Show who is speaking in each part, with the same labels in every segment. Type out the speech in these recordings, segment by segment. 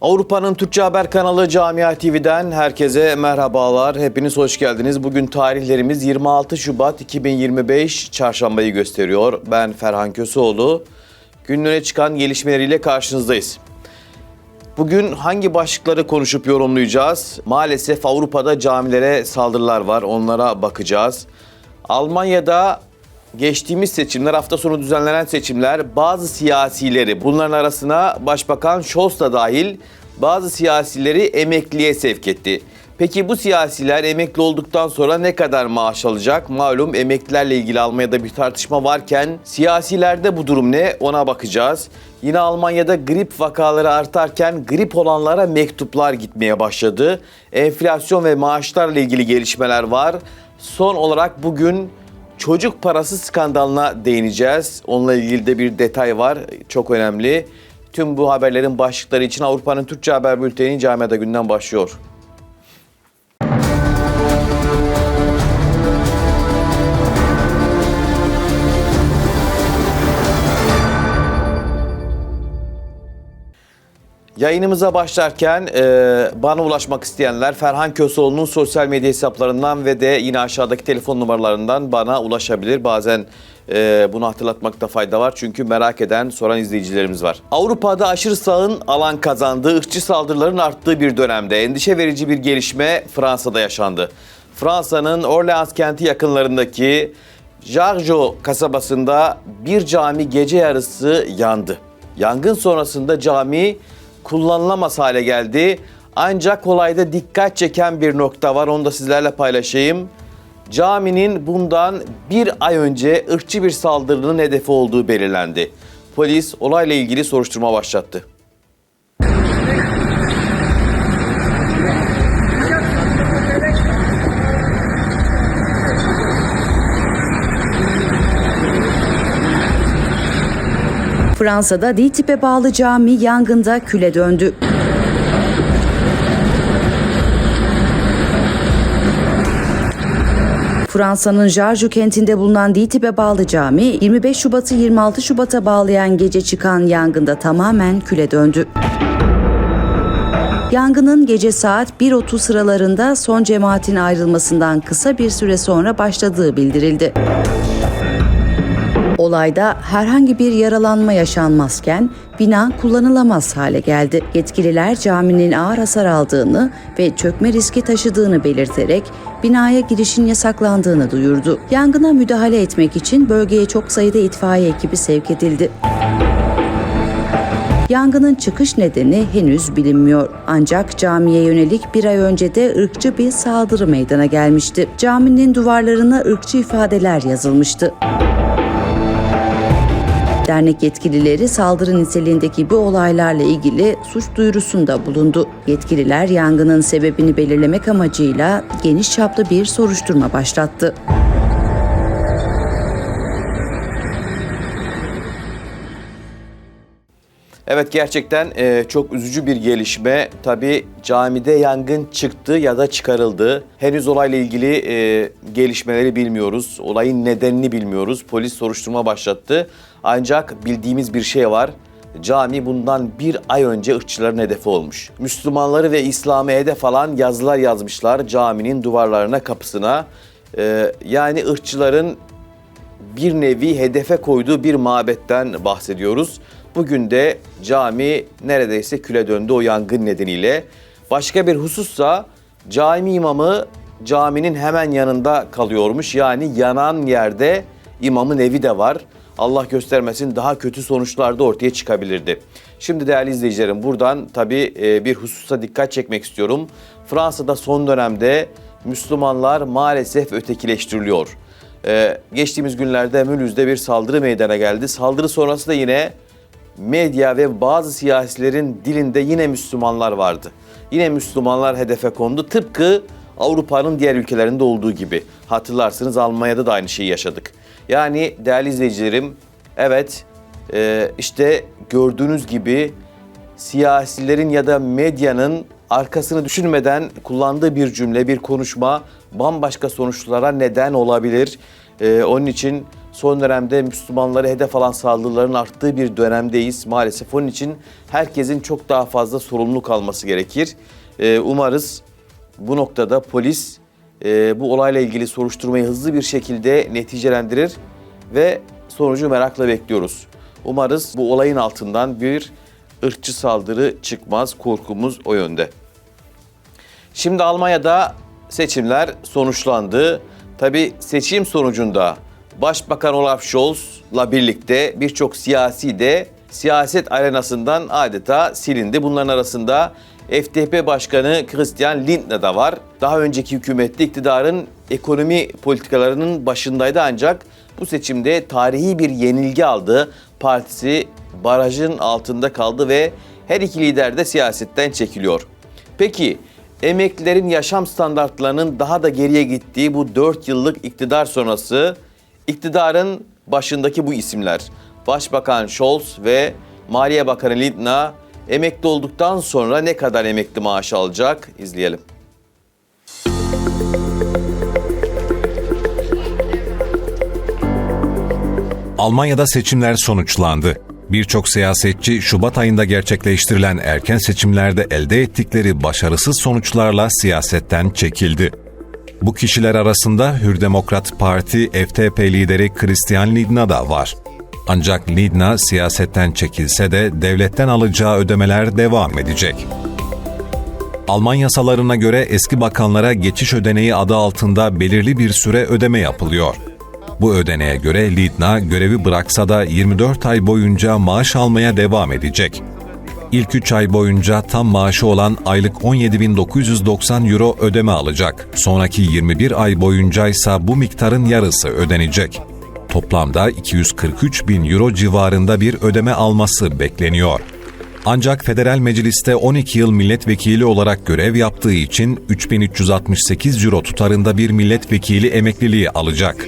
Speaker 1: Avrupa'nın Türkçe Haber kanalı Camia TV'den herkese merhabalar. Hepiniz hoş geldiniz. Bugün tarihlerimiz 26 Şubat 2025 Çarşambayı gösteriyor. Ben Ferhan Köseoğlu. Günün öne çıkan gelişmeleriyle karşınızdayız. Bugün hangi başlıkları konuşup yorumlayacağız? Maalesef Avrupa'da camilere saldırılar var. Onlara bakacağız. Almanya'da geçtiğimiz seçimler, hafta sonu düzenlenen seçimler bazı siyasileri, bunların arasına Başbakan Scholz da dahil bazı siyasileri emekliye sevk etti. Peki bu siyasiler emekli olduktan sonra ne kadar maaş alacak? Malum emeklilerle ilgili Almanya'da bir tartışma varken siyasilerde bu durum ne? Ona bakacağız. Yine Almanya'da grip vakaları artarken grip olanlara mektuplar gitmeye başladı. Enflasyon ve maaşlarla ilgili gelişmeler var. Son olarak bugün çocuk parası skandalına değineceğiz. Onunla ilgili de bir detay var. Çok önemli. Tüm bu haberlerin başlıkları için Avrupa'nın Türkçe Haber Bülteni Camiada Günden başlıyor. Yayınımıza başlarken e, bana ulaşmak isteyenler Ferhan Köseoğlu'nun sosyal medya hesaplarından ve de yine aşağıdaki telefon numaralarından bana ulaşabilir. Bazen e, bunu hatırlatmakta fayda var çünkü merak eden, soran izleyicilerimiz var. Avrupa'da aşırı sağın alan kazandığı, ırkçı saldırıların arttığı bir dönemde endişe verici bir gelişme Fransa'da yaşandı. Fransa'nın Orleans kenti yakınlarındaki Jargeau kasabasında bir cami gece yarısı yandı. Yangın sonrasında cami kullanılamaz hale geldi. Ancak olayda dikkat çeken bir nokta var. Onu da sizlerle paylaşayım. Caminin bundan bir ay önce ırkçı bir saldırının hedefi olduğu belirlendi. Polis olayla ilgili soruşturma başlattı.
Speaker 2: Fransa'da DİTİB'e bağlı cami yangında küle döndü. Fransa'nın Jarju kentinde bulunan DİTİB'e bağlı cami 25 Şubat'ı 26 Şubat'a bağlayan gece çıkan yangında tamamen küle döndü. Yangının gece saat 1.30 sıralarında son cemaatin ayrılmasından kısa bir süre sonra başladığı bildirildi. Olayda herhangi bir yaralanma yaşanmazken bina kullanılamaz hale geldi. Yetkililer caminin ağır hasar aldığını ve çökme riski taşıdığını belirterek binaya girişin yasaklandığını duyurdu. Yangına müdahale etmek için bölgeye çok sayıda itfaiye ekibi sevk edildi. Yangının çıkış nedeni henüz bilinmiyor. Ancak camiye yönelik bir ay önce de ırkçı bir saldırı meydana gelmişti. Caminin duvarlarına ırkçı ifadeler yazılmıştı. Dernek yetkilileri saldırı niteliğindeki bu olaylarla ilgili suç duyurusunda bulundu. Yetkililer yangının sebebini belirlemek amacıyla geniş çaplı bir soruşturma başlattı.
Speaker 1: Evet gerçekten e, çok üzücü bir gelişme. Tabi camide yangın çıktı ya da çıkarıldı. Henüz olayla ilgili e, gelişmeleri bilmiyoruz. Olayın nedenini bilmiyoruz. Polis soruşturma başlattı. Ancak bildiğimiz bir şey var. Cami bundan bir ay önce ırkçıların hedefi olmuş. Müslümanları ve İslam'ı hedef alan yazılar yazmışlar caminin duvarlarına, kapısına. E, yani ırkçıların bir nevi hedefe koyduğu bir mabetten bahsediyoruz. Bugün de cami neredeyse küle döndü o yangın nedeniyle. Başka bir husussa cami imamı caminin hemen yanında kalıyormuş. Yani yanan yerde imamın evi de var. Allah göstermesin daha kötü sonuçlar da ortaya çıkabilirdi. Şimdi değerli izleyicilerim buradan tabii e, bir hususa dikkat çekmek istiyorum. Fransa'da son dönemde Müslümanlar maalesef ötekileştiriliyor. Ee, geçtiğimiz günlerde Mülüz'de bir saldırı meydana geldi. Saldırı sonrası da yine medya ve bazı siyasilerin dilinde yine Müslümanlar vardı. Yine Müslümanlar hedefe kondu. Tıpkı Avrupa'nın diğer ülkelerinde olduğu gibi. Hatırlarsınız Almanya'da da aynı şeyi yaşadık. Yani değerli izleyicilerim, evet e, işte gördüğünüz gibi siyasilerin ya da medyanın arkasını düşünmeden kullandığı bir cümle, bir konuşma bambaşka sonuçlara neden olabilir. Ee, onun için son dönemde Müslümanları hedef alan saldırıların arttığı bir dönemdeyiz maalesef. Onun için herkesin çok daha fazla sorumluluk alması gerekir. Ee, umarız bu noktada polis e, bu olayla ilgili soruşturmayı hızlı bir şekilde neticelendirir ve sonucu merakla bekliyoruz. Umarız bu olayın altından bir ırkçı saldırı çıkmaz. Korkumuz o yönde. Şimdi Almanya'da seçimler sonuçlandı. Tabi seçim sonucunda Başbakan Olaf Scholz'la birlikte birçok siyasi de siyaset arenasından adeta silindi. Bunların arasında FDP Başkanı Christian Lindner da var. Daha önceki hükümette iktidarın ekonomi politikalarının başındaydı ancak bu seçimde tarihi bir yenilgi aldı. Partisi barajın altında kaldı ve her iki lider de siyasetten çekiliyor. Peki emeklilerin yaşam standartlarının daha da geriye gittiği bu 4 yıllık iktidar sonrası iktidarın başındaki bu isimler Başbakan Scholz ve Maliye Bakanı Lindner emekli olduktan sonra ne kadar emekli maaşı alacak izleyelim.
Speaker 3: Almanya'da seçimler sonuçlandı. Birçok siyasetçi Şubat ayında gerçekleştirilen erken seçimlerde elde ettikleri başarısız sonuçlarla siyasetten çekildi. Bu kişiler arasında Hür Demokrat Parti FDP lideri Christian Lindner da var. Ancak Lindner siyasetten çekilse de devletten alacağı ödemeler devam edecek. Alman yasalarına göre eski bakanlara geçiş ödeneği adı altında belirli bir süre ödeme yapılıyor. Bu ödeneğe göre Lidna görevi bıraksa da 24 ay boyunca maaş almaya devam edecek. İlk 3 ay boyunca tam maaşı olan aylık 17.990 euro ödeme alacak. Sonraki 21 ay boyunca ise bu miktarın yarısı ödenecek. Toplamda 243 bin euro civarında bir ödeme alması bekleniyor. Ancak federal mecliste 12 yıl milletvekili olarak görev yaptığı için 3368 euro tutarında bir milletvekili emekliliği alacak.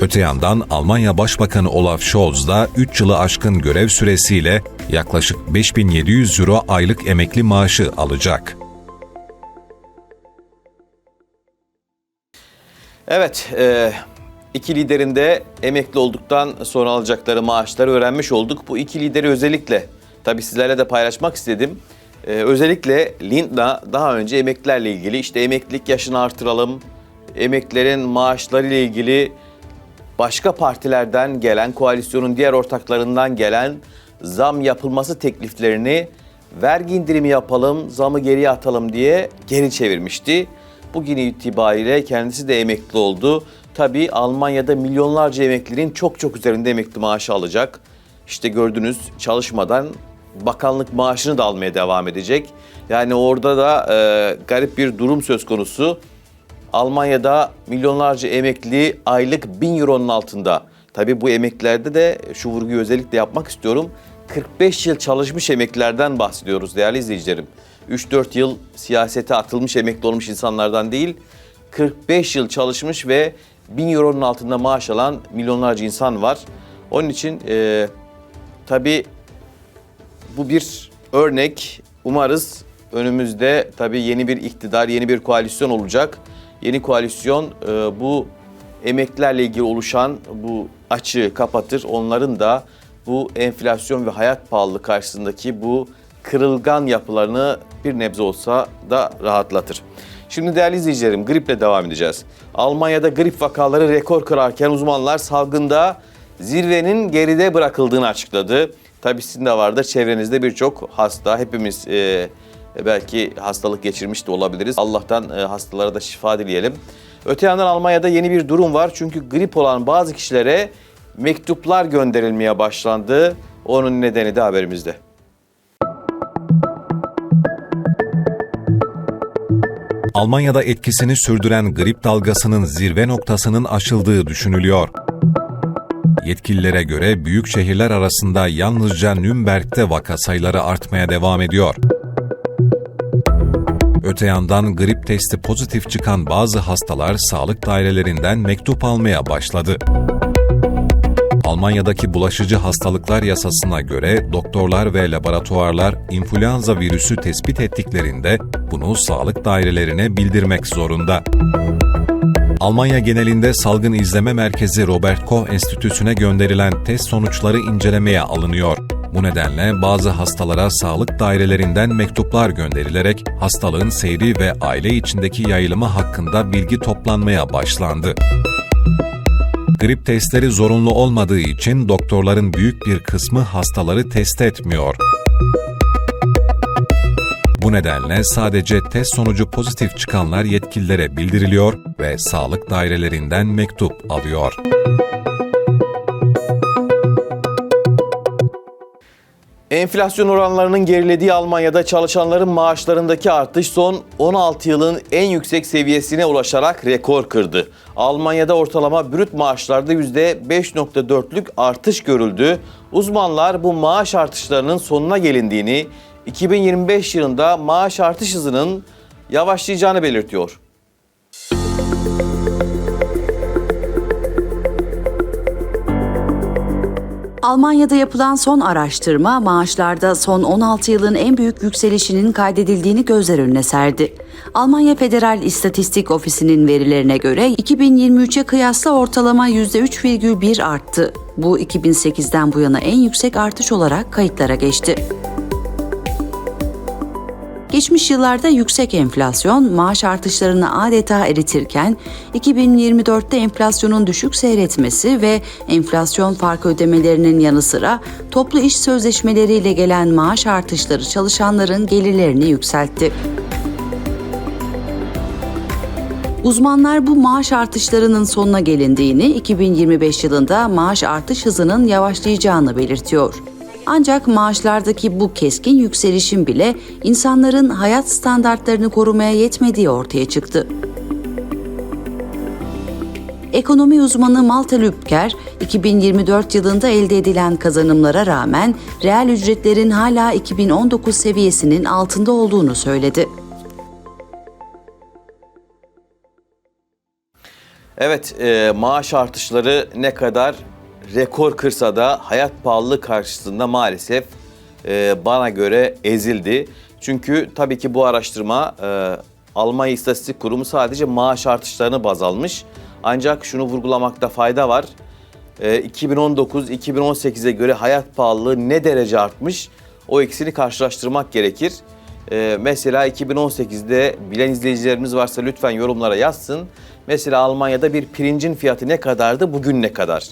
Speaker 3: Öte yandan Almanya Başbakanı Olaf Scholz da 3 yılı aşkın görev süresiyle yaklaşık 5700 euro aylık emekli maaşı alacak.
Speaker 1: Evet, e, iki liderin de emekli olduktan sonra alacakları maaşları öğrenmiş olduk. Bu iki lideri özellikle tabii sizlerle de paylaşmak istedim. E, özellikle Lindner daha önce emeklilerle ilgili işte emeklilik yaşını artıralım, emeklilerin maaşları ile ilgili başka partilerden gelen, koalisyonun diğer ortaklarından gelen zam yapılması tekliflerini vergi indirimi yapalım, zamı geriye atalım diye geri çevirmişti. Bugün itibariyle kendisi de emekli oldu. Tabii Almanya'da milyonlarca emeklinin çok çok üzerinde emekli maaşı alacak. İşte gördünüz çalışmadan bakanlık maaşını da almaya devam edecek. Yani orada da e, garip bir durum söz konusu. Almanya'da milyonlarca emekli aylık 1000 euronun altında. Tabii bu emeklilerde de şu vurguyu özellikle yapmak istiyorum. 45 yıl çalışmış emeklilerden bahsediyoruz değerli izleyicilerim. 3-4 yıl siyasete atılmış emekli olmuş insanlardan değil, 45 yıl çalışmış ve 1000 euronun altında maaş alan milyonlarca insan var. Onun için e, tabii bu bir örnek. Umarız önümüzde tabii yeni bir iktidar, yeni bir koalisyon olacak. Yeni koalisyon e, bu emeklilerle ilgili oluşan bu açığı kapatır. Onların da bu enflasyon ve hayat pahalılığı karşısındaki bu kırılgan yapılarını bir nebze olsa da rahatlatır. Şimdi değerli izleyicilerim griple devam edeceğiz. Almanya'da grip vakaları rekor kırarken uzmanlar salgında zirvenin geride bırakıldığını açıkladı. Tabii sizin de vardır çevrenizde birçok hasta. Hepimiz e, belki hastalık geçirmiş de olabiliriz. Allah'tan e, hastalara da şifa dileyelim. Öte yandan Almanya'da yeni bir durum var. Çünkü grip olan bazı kişilere mektuplar gönderilmeye başlandı. Onun nedeni de haberimizde.
Speaker 3: Almanya'da etkisini sürdüren grip dalgasının zirve noktasının aşıldığı düşünülüyor. Yetkililere göre büyük şehirler arasında yalnızca Nürnberg'de vaka sayıları artmaya devam ediyor. Öte yandan grip testi pozitif çıkan bazı hastalar sağlık dairelerinden mektup almaya başladı. Almanya'daki bulaşıcı hastalıklar yasasına göre doktorlar ve laboratuvarlar influenza virüsü tespit ettiklerinde bunu sağlık dairelerine bildirmek zorunda. Almanya genelinde salgın izleme merkezi Robert Koch Enstitüsü'ne gönderilen test sonuçları incelemeye alınıyor. Bu nedenle bazı hastalara sağlık dairelerinden mektuplar gönderilerek hastalığın seyri ve aile içindeki yayılımı hakkında bilgi toplanmaya başlandı. Grip testleri zorunlu olmadığı için doktorların büyük bir kısmı hastaları test etmiyor. Bu nedenle sadece test sonucu pozitif çıkanlar yetkililere bildiriliyor ve sağlık dairelerinden mektup alıyor.
Speaker 1: Enflasyon oranlarının gerilediği Almanya'da çalışanların maaşlarındaki artış son 16 yılın en yüksek seviyesine ulaşarak rekor kırdı. Almanya'da ortalama brüt maaşlarda %5.4'lük artış görüldü. Uzmanlar bu maaş artışlarının sonuna gelindiğini, 2025 yılında maaş artış hızının yavaşlayacağını belirtiyor.
Speaker 2: Almanya'da yapılan son araştırma maaşlarda son 16 yılın en büyük yükselişinin kaydedildiğini gözler önüne serdi. Almanya Federal İstatistik Ofisi'nin verilerine göre 2023'e kıyasla ortalama %3,1 arttı. Bu 2008'den bu yana en yüksek artış olarak kayıtlara geçti. Geçmiş yıllarda yüksek enflasyon maaş artışlarını adeta eritirken 2024'te enflasyonun düşük seyretmesi ve enflasyon farkı ödemelerinin yanı sıra toplu iş sözleşmeleriyle gelen maaş artışları çalışanların gelirlerini yükseltti. Uzmanlar bu maaş artışlarının sonuna gelindiğini, 2025 yılında maaş artış hızının yavaşlayacağını belirtiyor. Ancak maaşlardaki bu keskin yükselişin bile insanların hayat standartlarını korumaya yetmediği ortaya çıktı. Ekonomi uzmanı Malta Lübker, 2024 yılında elde edilen kazanımlara rağmen reel ücretlerin hala 2019 seviyesinin altında olduğunu söyledi.
Speaker 1: Evet, e, maaş artışları ne kadar rekor kırsa da hayat pahalılığı karşısında maalesef e, bana göre ezildi. Çünkü tabii ki bu araştırma e, Almanya İstatistik Kurumu sadece maaş artışlarını baz almış. Ancak şunu vurgulamakta fayda var. E, 2019-2018'e göre hayat pahalılığı ne derece artmış? O ikisini karşılaştırmak gerekir. Ee, mesela 2018'de bilen izleyicilerimiz varsa lütfen yorumlara yazsın. Mesela Almanya'da bir pirincin fiyatı ne kadardı, bugün ne kadar?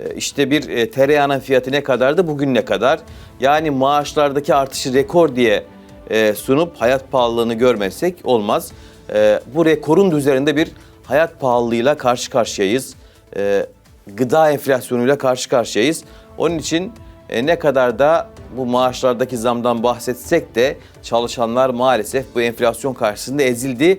Speaker 1: Ee, işte bir e, tereyağının fiyatı ne kadardı, bugün ne kadar? Yani maaşlardaki artışı rekor diye e, sunup hayat pahalılığını görmezsek olmaz. E, bu rekorun üzerinde bir hayat pahalılığıyla karşı karşıyayız. E, gıda enflasyonuyla karşı karşıyayız. Onun için e, ne kadar da bu maaşlardaki zamdan bahsetsek de çalışanlar maalesef bu enflasyon karşısında ezildi.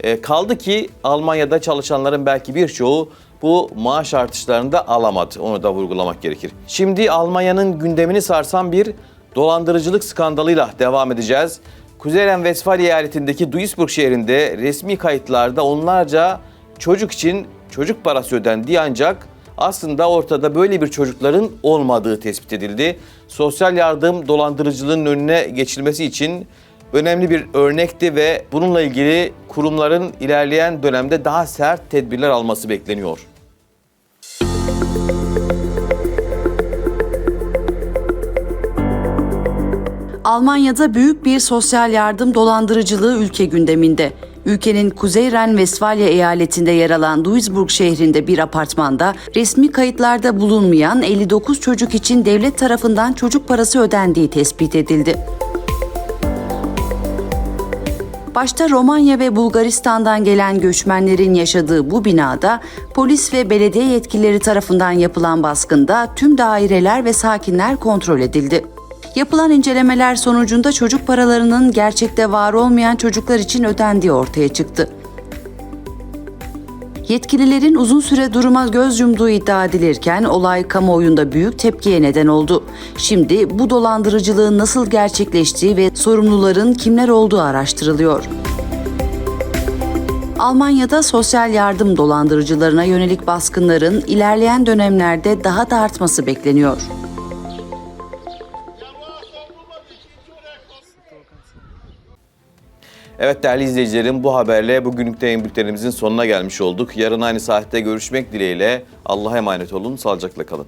Speaker 1: E, kaldı ki Almanya'da çalışanların belki birçoğu bu maaş artışlarını da alamadı. Onu da vurgulamak gerekir. Şimdi Almanya'nın gündemini sarsan bir dolandırıcılık skandalıyla devam edeceğiz. Kuzey Ren-Vesfalya eyaletindeki Duisburg şehrinde resmi kayıtlarda onlarca çocuk için çocuk parası ödendiği ancak aslında ortada böyle bir çocukların olmadığı tespit edildi. Sosyal yardım dolandırıcılığının önüne geçilmesi için önemli bir örnekti ve bununla ilgili kurumların ilerleyen dönemde daha sert tedbirler alması bekleniyor.
Speaker 2: Almanya'da büyük bir sosyal yardım dolandırıcılığı ülke gündeminde. Ülkenin Kuzey Ren-Vesfalya eyaletinde yer alan Duisburg şehrinde bir apartmanda resmi kayıtlarda bulunmayan 59 çocuk için devlet tarafından çocuk parası ödendiği tespit edildi. Başta Romanya ve Bulgaristan'dan gelen göçmenlerin yaşadığı bu binada polis ve belediye yetkilileri tarafından yapılan baskında tüm daireler ve sakinler kontrol edildi. Yapılan incelemeler sonucunda çocuk paralarının gerçekte var olmayan çocuklar için ödendiği ortaya çıktı. Yetkililerin uzun süre duruma göz yumduğu iddia edilirken olay kamuoyunda büyük tepkiye neden oldu. Şimdi bu dolandırıcılığın nasıl gerçekleştiği ve sorumluların kimler olduğu araştırılıyor. Almanya'da sosyal yardım dolandırıcılarına yönelik baskınların ilerleyen dönemlerde daha da artması bekleniyor.
Speaker 1: Evet değerli izleyicilerim bu haberle bugünlük de bültenimizin sonuna gelmiş olduk. Yarın aynı saatte görüşmek dileğiyle Allah'a emanet olun, sağlıcakla kalın.